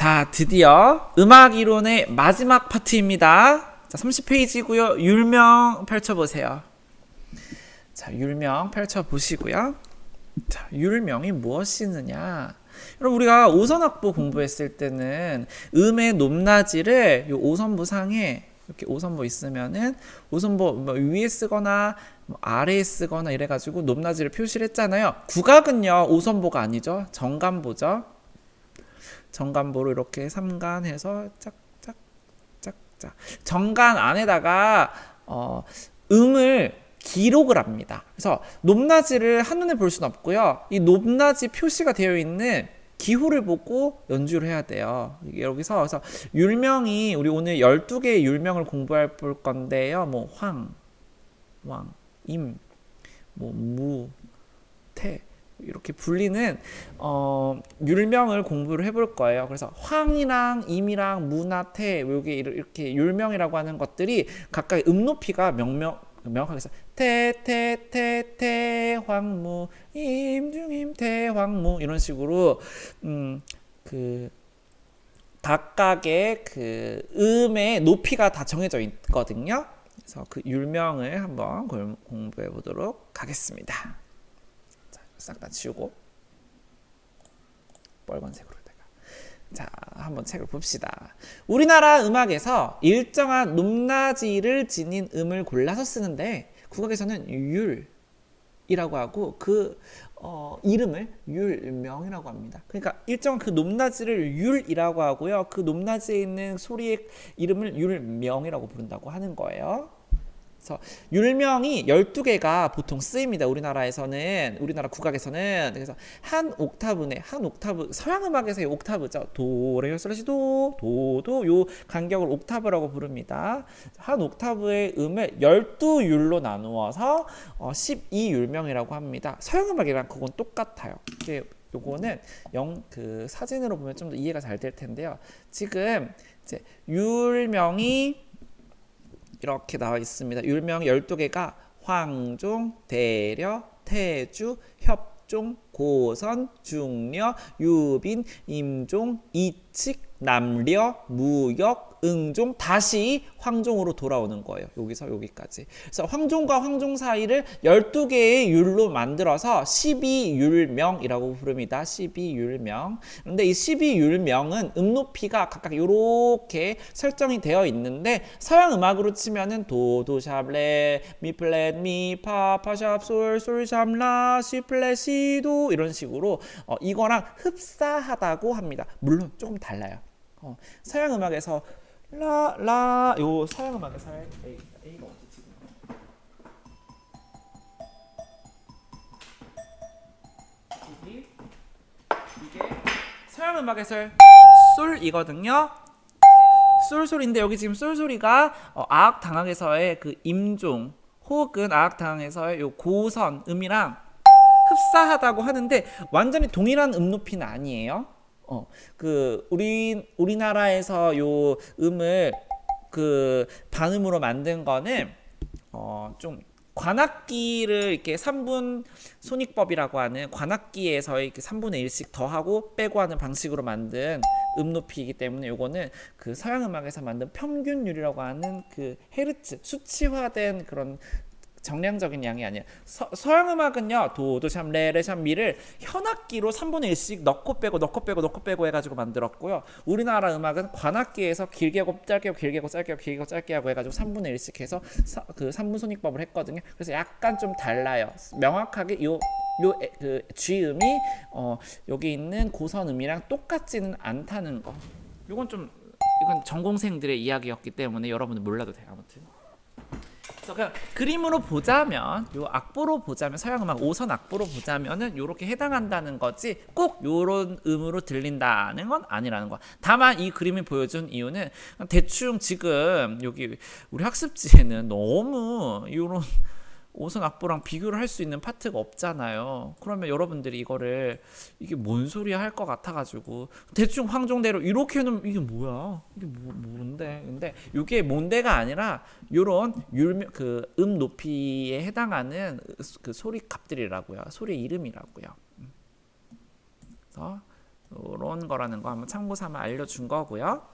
자, 드디어 음악 이론의 마지막 파트입니다. 자, 30페이지고요. 율명 펼쳐 보세요. 자, 율명 펼쳐 보시고요. 자, 율명이 무엇이느냐? 여러분 우리가 오선악보 공부했을 때는 음의 높낮이를 요 오선부 상에 이렇게 오선보 있으면은 오선보 뭐 위에 쓰거나 뭐 아래에 쓰거나 이래가지고 높낮이를 표시를 했잖아요. 국악은요 오선보가 아니죠. 정간보죠. 정간보로 이렇게 삼간해서 짝짝짝짝 정간 안에다가 어, 음을 기록을 합니다. 그래서 높낮이를 한눈에 볼 수는 없고요. 이 높낮이 표시가 되어 있는 기호를 보고 연주를 해야 돼요. 여기서 그래서 율명이 우리 오늘 12개의 율명을 공부할 볼 건데요. 뭐 황, 왕, 임, 뭐 무, 태 이렇게 불리는 어, 율명을 공부를 해볼 거예요. 그래서 황이랑 임이랑 무나 태 여기 이렇게 율명이라고 하는 것들이 각각 음 높이가 명명 명확하게 태태태태 황무 임중임 태황무 이런 식으로 음 그 각각의 그 음의 높이가 다 정해져 있거든요. 그래서 그 율명을 한번 공부해 보도록 하겠습니다. 싹다 지우고 빨간색으로 자, 한번 책을 봅시다. 우리나라 음악에서 일정한 높낮이를 지닌 음을 골라서 쓰는데 국악에서는 율이라고 하고 그 어, 이름을 율명이라고 합니다. 그러니까 일정 그 높낮이를 율이라고 하고요. 그 높낮이에 있는 소리의 이름을 율명이라고 부른다고 하는 거예요. 그래서 율명이 12개가 보통 쓰입니다. 우리나라에서는 우리나라 국악에서는 그래서 한 옥타브 내한 옥타브 서양 음악에서의 옥타브죠. 도레솔라시도 도도 요 간격을 옥타브라고 부릅니다. 한 옥타브의 음을 12율로 나누어서 어, 12율명이라고 합니다. 서양 음악이랑 그건 똑같아요. 이게 요거는 영 그 사진으로 보면 좀 더 이해가 잘 될 텐데요. 지금 이제 율명이 이렇게 나와 있습니다. 율명 12개가 황종, 대려, 태주, 협종, 고선, 중려, 유빈, 임종, 이칙, 남려, 무역, 응종 다시 황종으로 돌아오는 거예요. 여기서 여기까지. 그래서 황종과 황종 사이를 12개의 율로 만들어서 12율명이라고 부릅니다. 12율명. 근데 이 12율명은 음 높이가 각각 이렇게 설정이 되어 있는데 서양 음악으로 치면은 도, 도, 샵, 레, 미, 플랫, 미, 파, 파, 샵, 솔, 솔, 샵, 라, 시, 플랫, 시, 도 이런 식으로 어, 이거랑 흡사하다고 합니다. 물론 조금 달라요. 어, 서양 음악에서 라, 라, 요 서양 음악에서 A, A가 어디 지금? 이게 이게 서양 음악에서 솔이거든요. 솔솔인데 여기 지금 솔솔이가 어, 아악 당학에서의 그 임종 혹은 아악 당학에서의 요 고선 음이랑 흡사하다고 하는데 완전히 동일한 음 높이는 아니에요. 어, 그 우리 우리나라에서 요 음을 그 반음으로 만든 거는 어, 좀 관악기를 이렇게 3분 손익법이라고 하는 관악기에서 이렇게 3분의 1씩 더하고 빼고 하는 방식으로 만든 음 높이이기 때문에 요거는 그 서양 음악에서 만든 평균율이라고 하는 그 헤르츠 수치화된 그런 정량적인 양이 아니야. 서, 서양 음악은요 도도 참 레레 참 미를 현악기로 3분의 1씩 넣고 빼고 넣고 빼고 넣고 빼고 해가지고 만들었고요. 우리나라 음악은 관악기에서 길게 하고 짧게 하고 길게 하고 짧게 하고 해가지고 3분의 1씩 해서 사, 그 3분 손익법을 했거든요. 그래서 약간 좀 달라요. 명확하게 요 요그 G음이 어 여기 있는 고선음이랑 똑같지는 않다는 거. 요건 좀 이건 전공생들의 이야기였기 때문에 여러분들 몰라도 돼요. 아무튼. 그래서 그냥 그림으로 보자면 요 악보로 보자면 서양 음악 5선 악보로 보자면은 요렇게 해당한다는 거지 꼭 요런 음으로 들린다는 건 아니라는 거야. 다만 이 그림이 보여준 이유는 대충 지금 여기 우리 학습지에는 너무 요런 오선 악보랑 비교를 할 수 있는 파트가 없잖아요. 그러면 여러분들이 이거를 이게 뭔 소리야 할 것 같아가지고 대충 황종대로 이렇게 해놓으면 이게 뭐야? 이게 뭐, 뭔데? 근데 이게 뭔데가 아니라 요런 율 그음 높이에 해당하는 그 소리 값들이라고요. 소리 이름이라고요. 그래서 이런 거라는 거 한번 참고 삼아 알려준 거고요.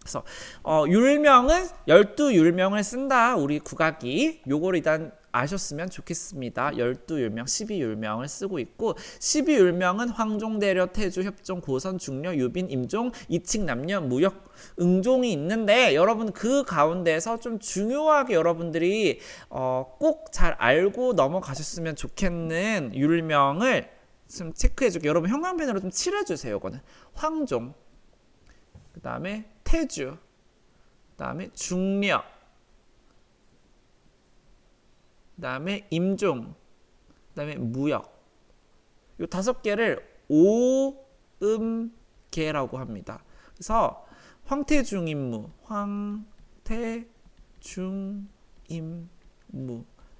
그래서 어, 율명은 열두 율명을 쓴다 우리 국악이 요거를 일단 아셨으면 좋겠습니다. 열두 율명, 십이 율명을 쓰고 있고 십이 율명은 황종, 대려, 태주, 협종, 고선, 중려, 유빈, 임종, 이칙, 남녀, 무역, 응종이 있는데 여러분 그 가운데서 좀 중요하게 여러분들이 어, 꼭 잘 알고 넘어가셨으면 좋겠는 율명을 좀 체크해줄게요. 여러분 형광펜으로 좀 칠해주세요. 이거는 황종, 그 다음에 태주, 그 다음에 중력, 그 다음에 임종, 그 다음에 무역. 요 다섯 개를 오음계라고 합니다. 그래서 황태중임무, 황태중임무.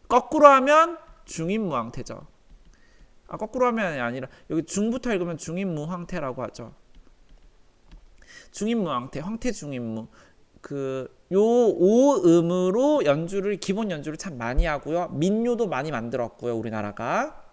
거꾸로 하면 중임무황태죠. 아 거꾸로 하면 아니라 여기 중부터 읽으면 중임무황태라고 하죠. 중임무 황태, 황태 중임무. 그 요 오음으로 연주를 기본 연주를 참 많이 하고요. 민요도 많이 만들었고요. 우리나라가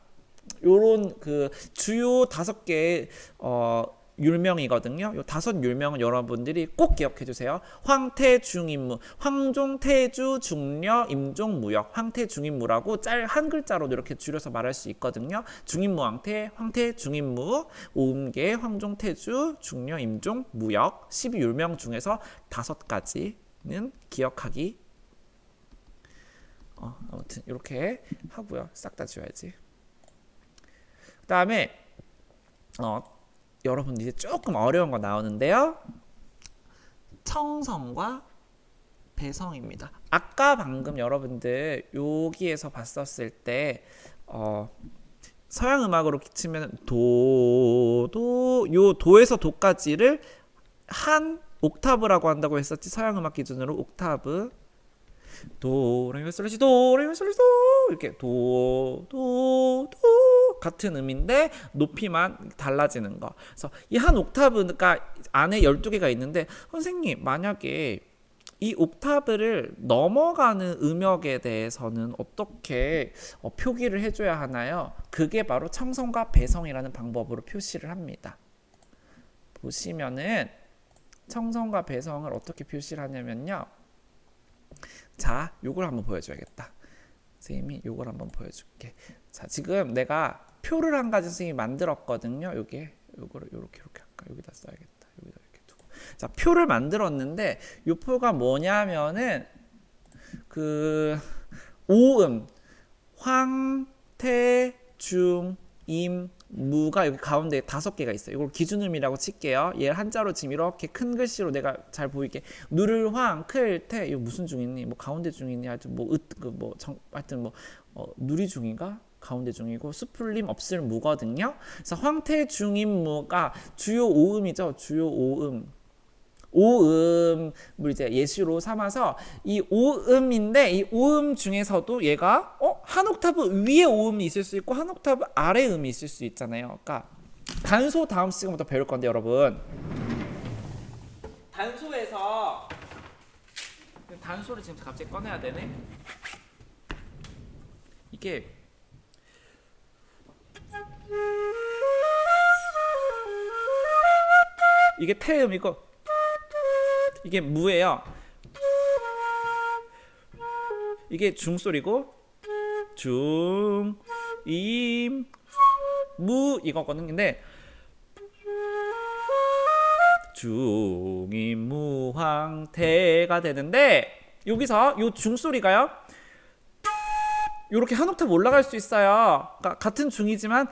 요런 그 주요 다섯 개의 어 율명이거든요. 요 다섯 율명은 여러분들이 꼭 기억해 주세요. 황태 중임무, 황종 태주 중려 임종 무역, 황태 중임무라고 짤 한 글자로 이렇게 줄여서 말할 수 있거든요. 중임무 황태, 황태 중임무, 오음계, 황종 태주 중려 임종 무역 12율명 중에서 다섯 가지 는 기억하기 어, 아무튼 이렇게 하고요. 싹 다 지워야지. 그 다음에 어 여러분 이제 조금 어려운 거 나오는데요. 청성과 배성입니다. 아까 방금 여러분들 여기에서 봤었을 때 어, 서양 음악으로 치면 도도 요 도에서 도까지를 한 옥타브라고 한다고 했었지 서양 음악 기준으로 옥타브 도레미솔라시 도레미솔라시 도 이렇게 도 도 도 같은 음인데 높이만 달라지는 거. 그래서 이 한 옥타브가 안에 12개가 있는데 선생님 만약에 이 옥타브를 넘어가는 음역에 대해서는 어떻게 어, 표기를 해줘야 하나요? 그게 바로 청성과 배성이라는 방법으로 표시를 합니다. 보시면은 청성과 배성을 어떻게 표시를 하냐면요. 자, 요걸 한번 보여줘야겠다. 선생님이 요걸 한번 보여줄게. 자, 지금 내가 표를 한 가지 선생님이 만들었거든요. 요게 요거를 요렇게 요렇게 할까? 여기다 써야겠다. 여기다 이렇게 두고. 자, 표를 만들었는데 요 표가 뭐냐면은 그 오음 황태중 임 무가 여기 가운데 다섯 개가 있어요. 이걸 기준음이라고 칠게요. 얘 한자로 지금 이렇게 큰 글씨로 내가 잘 보이게 누를 황, 클, 태 이거 무슨 중이니? 뭐 가운데 중이니? 하여튼 뭐 으 그뭐 하여튼 뭐 어, 누리 중인가? 가운데 중이고 수풀림 없을 무거든요. 그래서 황태 중임 무가 주요 오음이죠. 주요 오음. 오음을 이제 예시로 삼아서 이 오음인데 이 오음 중에서도 얘가 어? 한 옥타브 위에 오음이 있을 수 있고 한 옥타브 아래 음이 있을 수 있잖아요. 그러니까 단소 다음 시간부터 배울 건데 여러분 단소에서 단소를 지금 갑자기 꺼내야 되네. 이게 이게 태음이고 이게 무예요. 이게 중소리고 중, 임, 무 이거거든. 근데 중임무황태가 되는데 여기서 요 중소리가요. 요렇게 한 옥탑 올라갈 수 있어요. 그러니까 같은 중이지만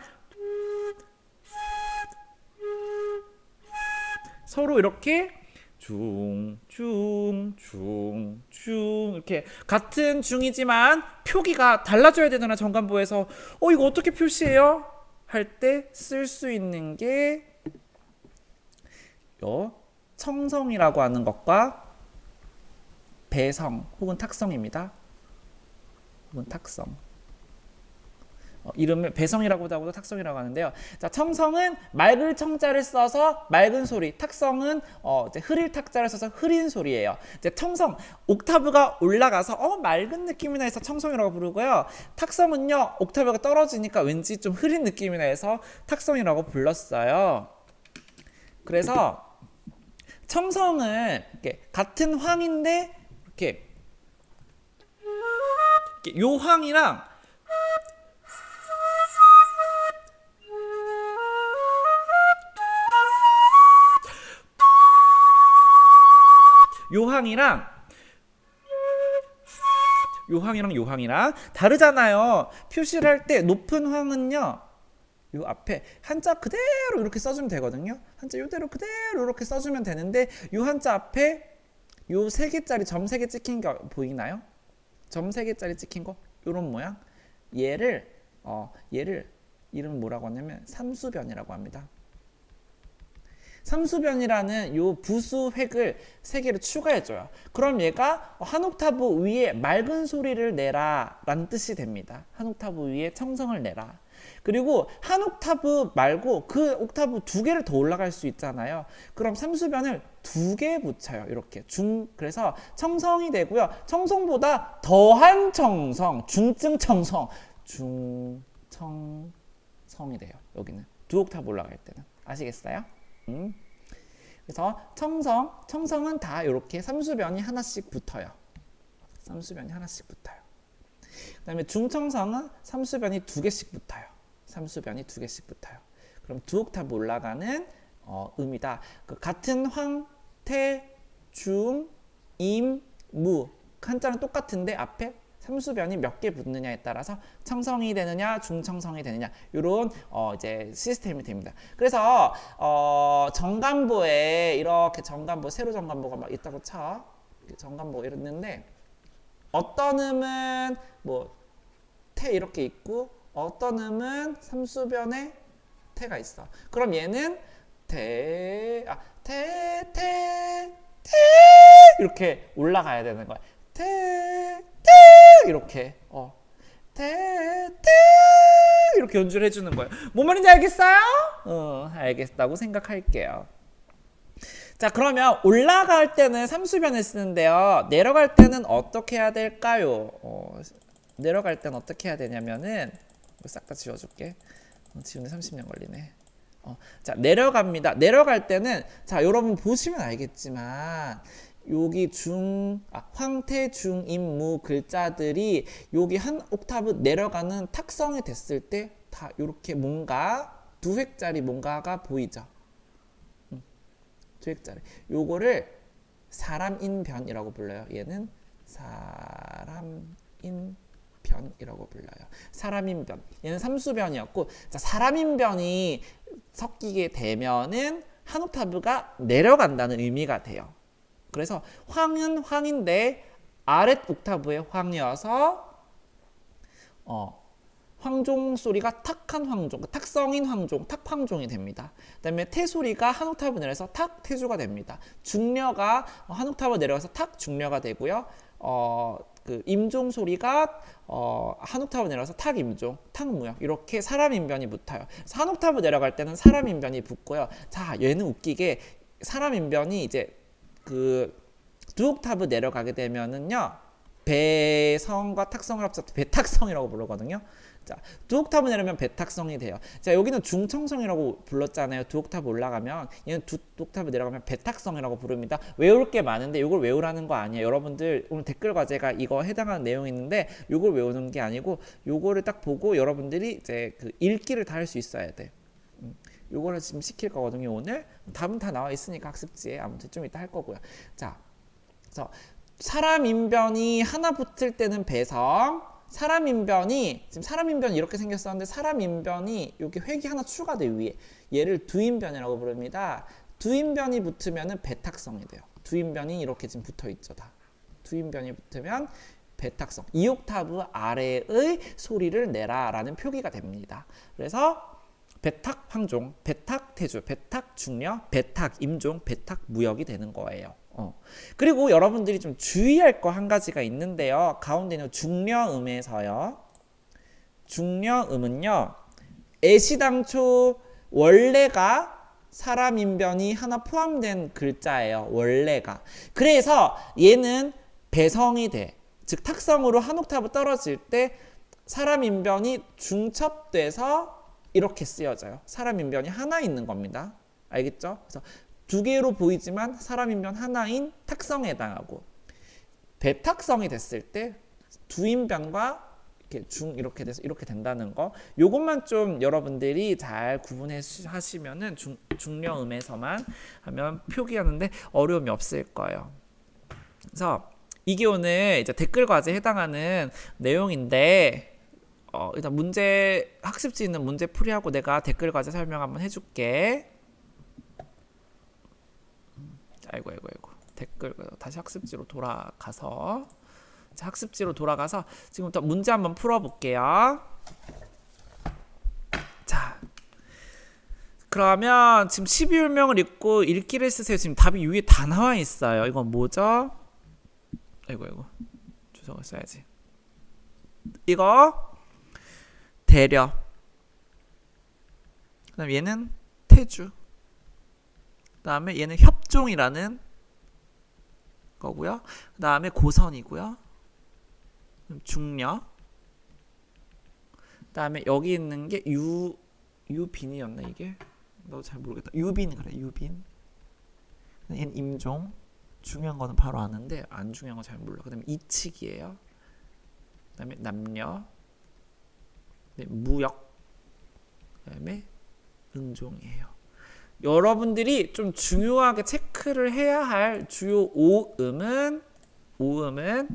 서로 이렇게 중, 중, 중, 중 이렇게 같은 중이지만 표기가 달라져야 되잖아 정관보에서 어 이거 어떻게 표시해요? 할 때 쓸 수 있는 게 요 청성이라고 하는 것과 배성 혹은 탁성입니다. 혹은 탁성. 어, 이름을 배성이라고도 하고 탁성이라고 하는데요. 자, 청성은 맑을 청자를 써서 맑은 소리, 탁성은 어, 이제 흐릴 탁자를 써서 흐린 소리예요. 이제 청성 옥타브가 올라가서 어 맑은 느낌이 나서 청성이라고 부르고요. 탁성은요 옥타브가 떨어지니까 왠지 좀 흐린 느낌이 나서 탁성이라고 불렀어요. 그래서 청성을 이렇게 같은 황인데 이렇게, 이렇게 요 황이랑 요 황이랑 요 황이랑 요 황이랑 다르잖아요. 표시를 할 때 높은 황은요. 요 앞에 한자 그대로 이렇게 써주면 되거든요. 한자 요대로 그대로 이렇게 써주면 되는데 요 한자 앞에 요 세 개짜리 점 세 개 찍힌 거 보이나요? 점 세 개짜리 찍힌 거 요런 모양. 얘를 어 얘를 이름 뭐라고 하냐면 삼수변이라고 합니다. 삼수변이라는 요 부수 획을 세 개를 추가해줘요. 그럼 얘가 한 옥타브 위에 맑은 소리를 내라 라는 뜻이 됩니다. 한 옥타브 위에 청성을 내라. 그리고 한 옥타브 말고 그 옥타브 두 개를 더 올라갈 수 있잖아요. 그럼 삼수변을 두 개 붙여요. 이렇게 중 그래서 청성이 되고요. 청성보다 더한 청성, 중증 청성, 중청성이 돼요. 여기는 두 옥타브 올라갈 때는 아시겠어요? 음. 그래서 청성, 청성은 다 이렇게 삼수변이 하나씩 붙어요. 삼수변이 하나씩 붙어요. 그 다음에 중청성은 삼수변이 두 개씩 붙어요. 삼수변이 두 개씩 붙어요. 그럼 두 옥타브 올라가는 어, 음이다. 그 같은 황, 태, 중, 임, 무 한자는 똑같은데 앞에 삼수변이 몇 개 붙느냐에 따라서 청성이 되느냐 중청성이 되느냐 이런 어 이제 시스템이 됩니다. 그래서 어 정간보에 이렇게 정간보 세로 정간보가 막 있다고 쳐 정간보 이랬는데 어떤 음은 뭐 태 이렇게 있고 어떤 음은 삼수변에 태가 있어. 그럼 얘는 태, 아, 태, 태, 태 이렇게 올라가야 되는 거야. 태, 태 이렇게 어, 태, 태 이렇게 연주를 해주는 거예요. 뭔 말인지 알겠어요? 어, 알겠다고 생각할게요. 자, 그러면 올라갈 때는 삼수변을 쓰는데요. 내려갈 때는 어떻게 해야 될까요? 어, 내려갈 때는 어떻게 해야 되냐면은 싹 다 지워줄게. 어, 지우는데 30년 걸리네. 어, 자 내려갑니다. 내려갈 때는 자 여러분 보시면 알겠지만 여기 중 아, 황태 중 임 무 글자들이 여기 한 옥타브 내려가는 탁성이 됐을 때 다 이렇게 뭔가 두 획짜리 뭔가가 보이죠. 음, 두 획짜리. 요거를 사람인변이라고 불러요. 얘는 사람인 변이라고 불러요. 사람인변. 얘는 삼수변이었고, 자, 사람인변이 섞이게 되면은 한 옥타브가 내려간다는 의미가 돼요. 그래서 황은 황인데 아랫 옥타브의 황이어서 어 황종 소리가 탁한 황종, 탁성인 황종, 탁황종이 됩니다. 그다음에 태 소리가 한 옥타브 내려서 탁 태주가 됩니다. 중려가 한 옥타브 내려서 탁 중려가 되고요. 어, 그 임종 소리가 어, 한 옥타브 내려서 탁 임종, 탁 무역 이렇게 사람 인변이 붙어요. 한 옥타브 내려갈 때는 사람 인변이 붙고요. 자, 얘는 웃기게 사람 인변이 이제 그두 옥타브 내려가게 되면은요. 배성과 탁성을 합쳐서 배탁성이라고 부르거든요. 자, 두 옥타브 내려면 배탁성이 돼요. 자, 여기는 중청성이라고 불렀잖아요. 두 옥타브 올라가면 얘는 두 옥타브 내려가면 배탁성이라고 부릅니다. 외울 게 많은데 이걸 외우라는 거 아니에요. 여러분들 오늘 댓글 과제가 이거 해당하는 내용이 있는데 이걸 외우는 게 아니고 요거를 딱 보고 여러분들이 이제 그 읽기를 다 할 수 있어야 돼. 음, 요거를 지금 시킬 거거든요. 오늘 답은 다 나와 있으니까 학습지에 아무튼 좀 이따 할 거고요. 자, 그래서 사람 인변이 하나 붙을 때는 배성, 사람 인변이 지금 사람 인변이 이렇게 생겼었는데 사람 인변이 여기 획이 하나 추가돼 위에 얘를 두인변이라고 부릅니다. 두인변이 붙으면은 배탁성이 돼요. 두인변이 이렇게 지금 붙어 있죠 다. 두인변이 붙으면 배탁성. 이 옥타브 아래의 소리를 내라라는 표기가 됩니다. 그래서 배탁 황종, 배탁 태주, 배탁 중려, 배탁 임종, 배탁 무역이 되는 거예요. 어. 그리고 여러분들이 좀 주의할 거 한 가지가 있는데요. 가운데는 중려음에서요. 중려음은요. 애시당초 원래가 사람 인변이 하나 포함된 글자예요. 원래가. 그래서 얘는 배성이 돼. 즉 탁성으로 한 옥타브 떨어질 때 사람 인변이 중첩돼서 이렇게 쓰여져요. 사람 인변이 하나 있는 겁니다. 알겠죠? 그래서 두 개로 보이지만 사람 인변 하나인 탁성에 해당하고 배탁성이 됐을 때 두 인변과 이렇게 중 이렇게 돼서 이렇게 된다는 거 요것만 좀 여러분들이 잘 구분해 시- 하시면은 중, 중려음에서만 하면 표기하는데 어려움이 없을 거예요. 그래서 이게 오늘 이제 댓글 과제에 해당하는 내용인데 어, 일단 문제 학습지 있는 문제 풀이하고 내가 댓글 과제 설명 한번 해줄게. 음, 아이고 아이고 아이고 댓글 다시 학습지로 돌아가서 자, 학습지로 돌아가서 지금부터 문제 한번 풀어볼게요. 자, 그러면 지금 12율명을 읽고 읽기를 쓰세요. 지금 답이 위에 다 나와 있어요. 이건 뭐죠? 아이고 아이고 주석을 써야지. 이거 대려. 그다음 얘는 태주. 그다음에 얘는 협종이라는 거고요. 그다음에 고선이고요. 중려. 그다음에 여기 있는 게 유 유빈이었나 이게? 너 잘 모르겠다. 유빈 그래 유빈. 얘는 임종. 중요한 거는 바로 아는데 안 중요한 거잘 몰라. 그다음에 이치기예요. 그다음에 남녀. 네, 무역. 그다음에 은종이에요. 여러분들이 좀 중요하게 체크를 해야 할 주요 오음은 오음은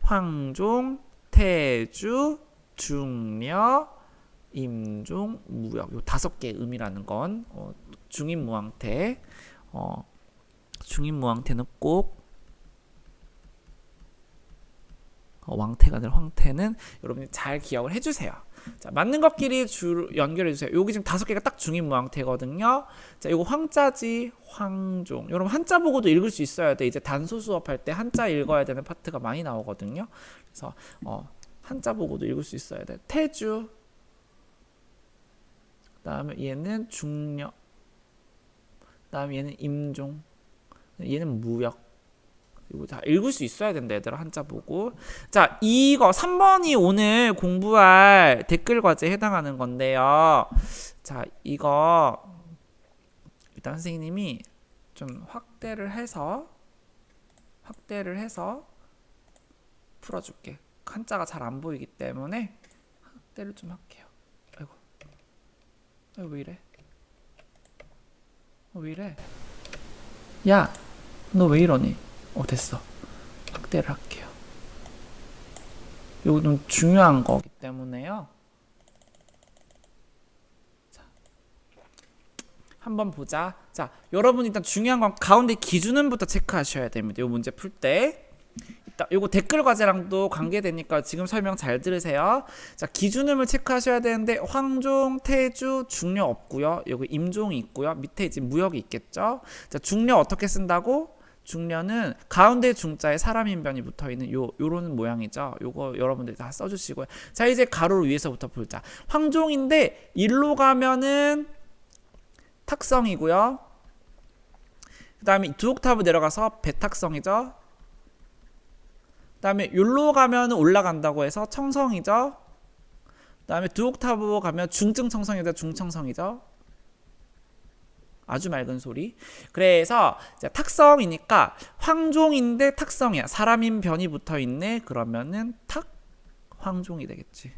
황종, 태주, 중려, 임종, 무역 요 다섯 개의 음이라는 건 어, 중임무왕태 어, 중임무왕태는 꼭 어, 왕태가 아니라 황태는 여러분이 잘 기억을 해주세요. 자, 맞는 것끼리 줄 연결해 주세요. 여기 지금 다섯 개가 딱 중임무왕태거든요. 자, 요거 황자지 황종. 여러분 한자 보고도 읽을 수 있어야 돼. 이제 단소 수업할 때 한자 읽어야 되는 파트가 많이 나오거든요. 그래서 어, 한자 보고도 읽을 수 있어야 돼. 태주. 그다음에 얘는 중려. 그다음에 얘는 임종. 얘는 무역. 이거 다 읽을 수 있어야 된다 얘들아 한자 보고. 자 이거 3번이 오늘 공부할 댓글 과제에 해당하는 건데요. 자 이거 일단 선생님이 좀 확대를 해서 확대를 해서 풀어줄게. 한자가 잘 안 보이기 때문에 확대를 좀 할게요. 아이고. 아이고 왜 이래? 어, 왜 이래? 야 너 왜 이러니 어 됐어. 확대를 할게요. 이거 좀 중요한 거기 때문에요. 자 한번 보자. 자 여러분 일단 중요한 건 가운데 기준음부터 체크하셔야 됩니다. 이 문제 풀때. 요거 댓글 과제랑도 관계되니까 지금 설명 잘 들으세요. 자 기준음을 체크하셔야 되는데 황종 태주 중려 없고요. 여기 임종이 있고요. 밑에 이제 무역이 있겠죠? 자 중려 어떻게 쓴다고 중려는 가운데 중자에 사람인 변이 붙어 있는 요 요런 모양이죠. 요거 여러분들 다 써주시고요. 자 이제 가로 위에서부터 풀자. 황종인데 일로 가면은 탁성이고요. 그 다음에 두 옥타브 내려가서 배탁성이죠. 그 다음에 요로 가면은 올라간다고 해서 청성이죠. 그 다음에 두 옥타브 가면 중증청성이죠. 중청성이죠. 아주 맑은 소리. 그래서 탁성이니까 황종인데 탁성이야. 사람인 변이 붙어 있네. 그러면은 탁 황종이 되겠지.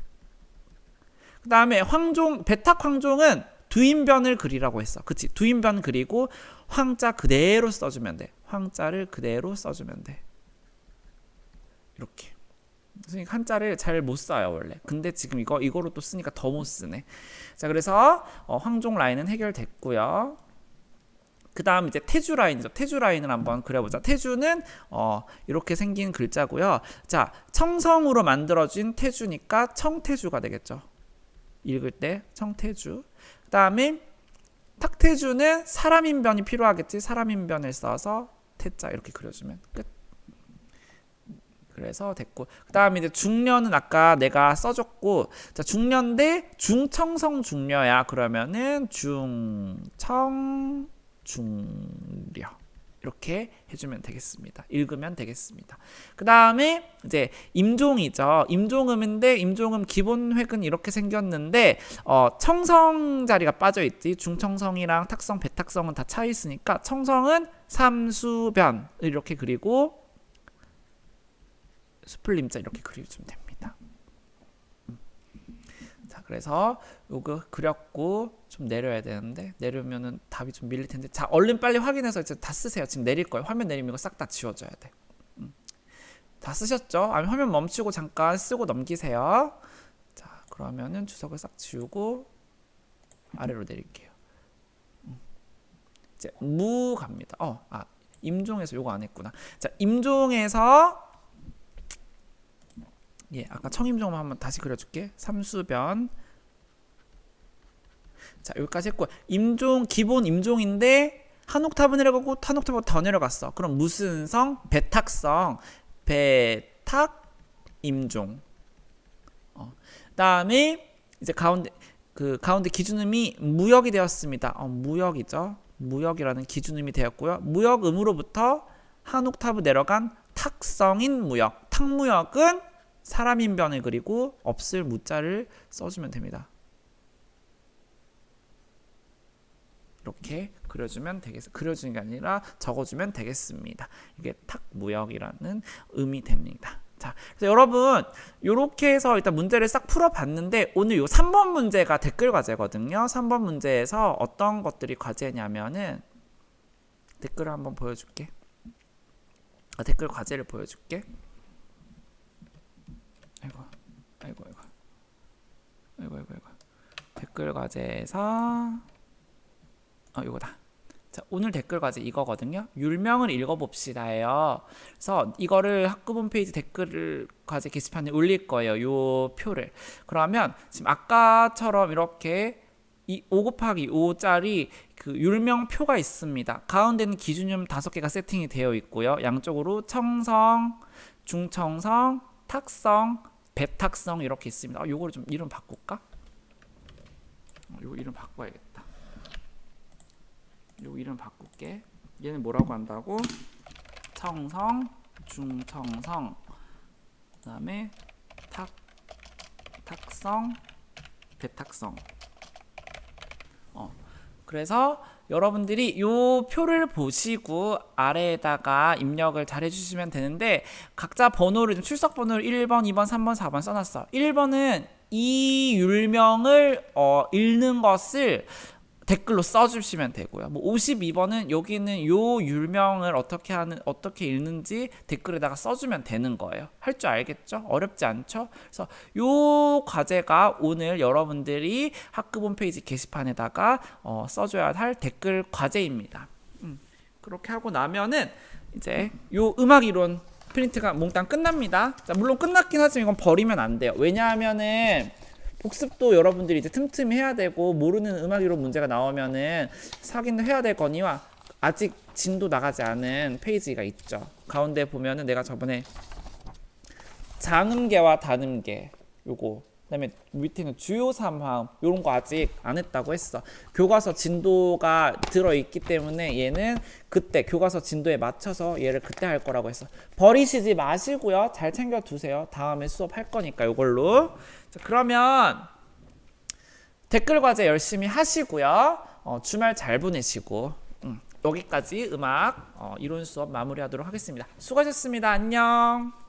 그 다음에 황종 배탁 황종은 두인변을 그리라고 했어. 그치? 두인변 그리고 황자 그대로 써주면 돼. 황자를 그대로 써주면 돼. 이렇게. 선생님 한자를 잘 못 써요 원래. 근데 지금 이거 이거로 또 쓰니까 더 못 쓰네. 자 그래서 어, 황종 라인은 해결됐고요. 그 다음 이제 태주 라인이죠. 태주 라인을 한번 그려보자. 태주는 어, 이렇게 생긴 글자고요. 자, 청성으로 만들어진 태주니까 청태주가 되겠죠. 읽을 때 청태주. 그 다음에 탁태주는 사람인 변이 필요하겠지. 사람인 변을 써서 태자 이렇게 그려주면 끝. 그래서 됐고 그 다음에 이제 중려는 아까 내가 써줬고 자 중려인데 중청성 중려야 그러면은 중청 중려 이렇게 해주면 되겠습니다. 읽으면 되겠습니다. 그 다음에 이제 임종이죠. 임종음인데 임종음 기본 획은 이렇게 생겼는데 어, 청성 자리가 빠져 있지. 중청성이랑 탁성, 배탁성은 다 차 있으니까 청성은 삼수변 이렇게 그리고 수플림자 이렇게 그려주면 됩니다. 그래서 요거 그렸고 좀 내려야 되는데 내려면은 답이 좀 밀릴 텐데 자 얼른 빨리 확인해서 이제 다 쓰세요. 지금 내릴 거예요. 화면 내리면 이거 싹 다 지워줘야 돼. 음. 다 쓰셨죠? 아니면 화면 멈추고 잠깐 쓰고 넘기세요. 자 그러면은 주석을 싹 지우고 아래로 내릴게요. 음. 이제 무 갑니다. 어, 아 임종에서 요거 안 했구나. 자 임종에서 예, 아까 청임종만 한번 다시 그려줄게. 삼수변. 자, 여기까지 했고 임종 기본 임종인데 한 옥타브 내려가고 한 옥타브 더 내려갔어. 그럼 무슨 성? 배탁성. 배탁 임종. 어. 그다음에 이제 가운데 그 가운데 기준음이 무역이 되었습니다. 어, 무역이죠. 무역이라는 기준음이 되었고요. 무역음으로부터 한 옥타브 내려간 탁성인 무역. 탁무역은 사람인 변을 그리고 없을 무자를 써주면 됩니다. 이렇게 그려주면 되겠 그려주는 게 아니라 적어주면 되겠습니다. 이게 탁무역이라는 의미 됩니다. 자, 그래서 여러분 이렇게 해서 일단 문제를 싹 풀어봤는데 오늘 요 3번 문제가 댓글 과제거든요. 3번 문제에서 어떤 것들이 과제냐면은 댓글을 한번 보여줄게. 아, 댓글 과제를 보여줄게. 아이고, 아이고, 아이고, 아이고, 아이고, 아이고. 댓글 과제에서 어 이거다. 자 오늘 댓글 과제 이거거든요. 율명을 읽어봅시다예요. 그래서 이거를 학급 홈페이지 댓글 과제 게시판에 올릴 거예요. 요 표를. 그러면 지금 아까처럼 이렇게 이5 곱하기 5짜리 그 율명표가 있습니다. 가운데는 기준음 다섯 개가 세팅이 되어 있고요. 양쪽으로 청성, 중청성, 탁성, 배탁성 이렇게 있습니다. 아, 요거를 좀 이름 바꿀까? 어, 요거 이름 바꿔야겠다. 요 이름 바꿀게. 얘는 뭐라고 한다고? 청성, 중청성, 그다음에 탁, 탁성, 배탁성. 어, 그래서 여러분들이 요 표를 보시고 아래에다가 입력을 잘 해주시면 되는데 각자 번호를 좀 출석 번호를 1번, 2번, 3번, 4번 써놨어. 1번은 이 율명을 어, 읽는 것을 댓글로 써주시면 되고요. 뭐 52번은 여기는 요 율명을 어떻게 하는 어떻게 읽는지 댓글에다가 써주면 되는 거예요. 할 줄 알겠죠? 어렵지 않죠? 그래서 요 과제가 오늘 여러분들이 학급 홈페이지 게시판에다가 어, 써줘야 할 댓글 과제입니다. 음, 그렇게 하고 나면은 이제 요 음악 이론 프린트가 몽땅 끝납니다. 자, 물론 끝났긴 하지만 이건 버리면 안 돼요. 왜냐하면은 복습도 여러분들이 이제 틈틈이 해야 되고 모르는 음악 이론 문제가 나오면은 확인도 해야 될 거니와 아직 진도 나가지 않은 페이지가 있죠. 가운데 보면은 내가 저번에 장음계와 단음계 요거 그다음에 밑에는 주요 삼황 요런 거 아직 안 했다고 했어. 교과서 진도가 들어 있기 때문에 얘는 그때 교과서 진도에 맞춰서 얘를 그때 할 거라고 했어. 버리시지 마시고요. 잘 챙겨 두세요. 다음에 수업 할 거니까 요걸로. 자, 그러면 댓글 과제 열심히 하시고요. 어, 주말 잘 보내시고 음, 여기까지 음악 어, 이론 수업 마무리하도록 하겠습니다. 수고하셨습니다. 안녕.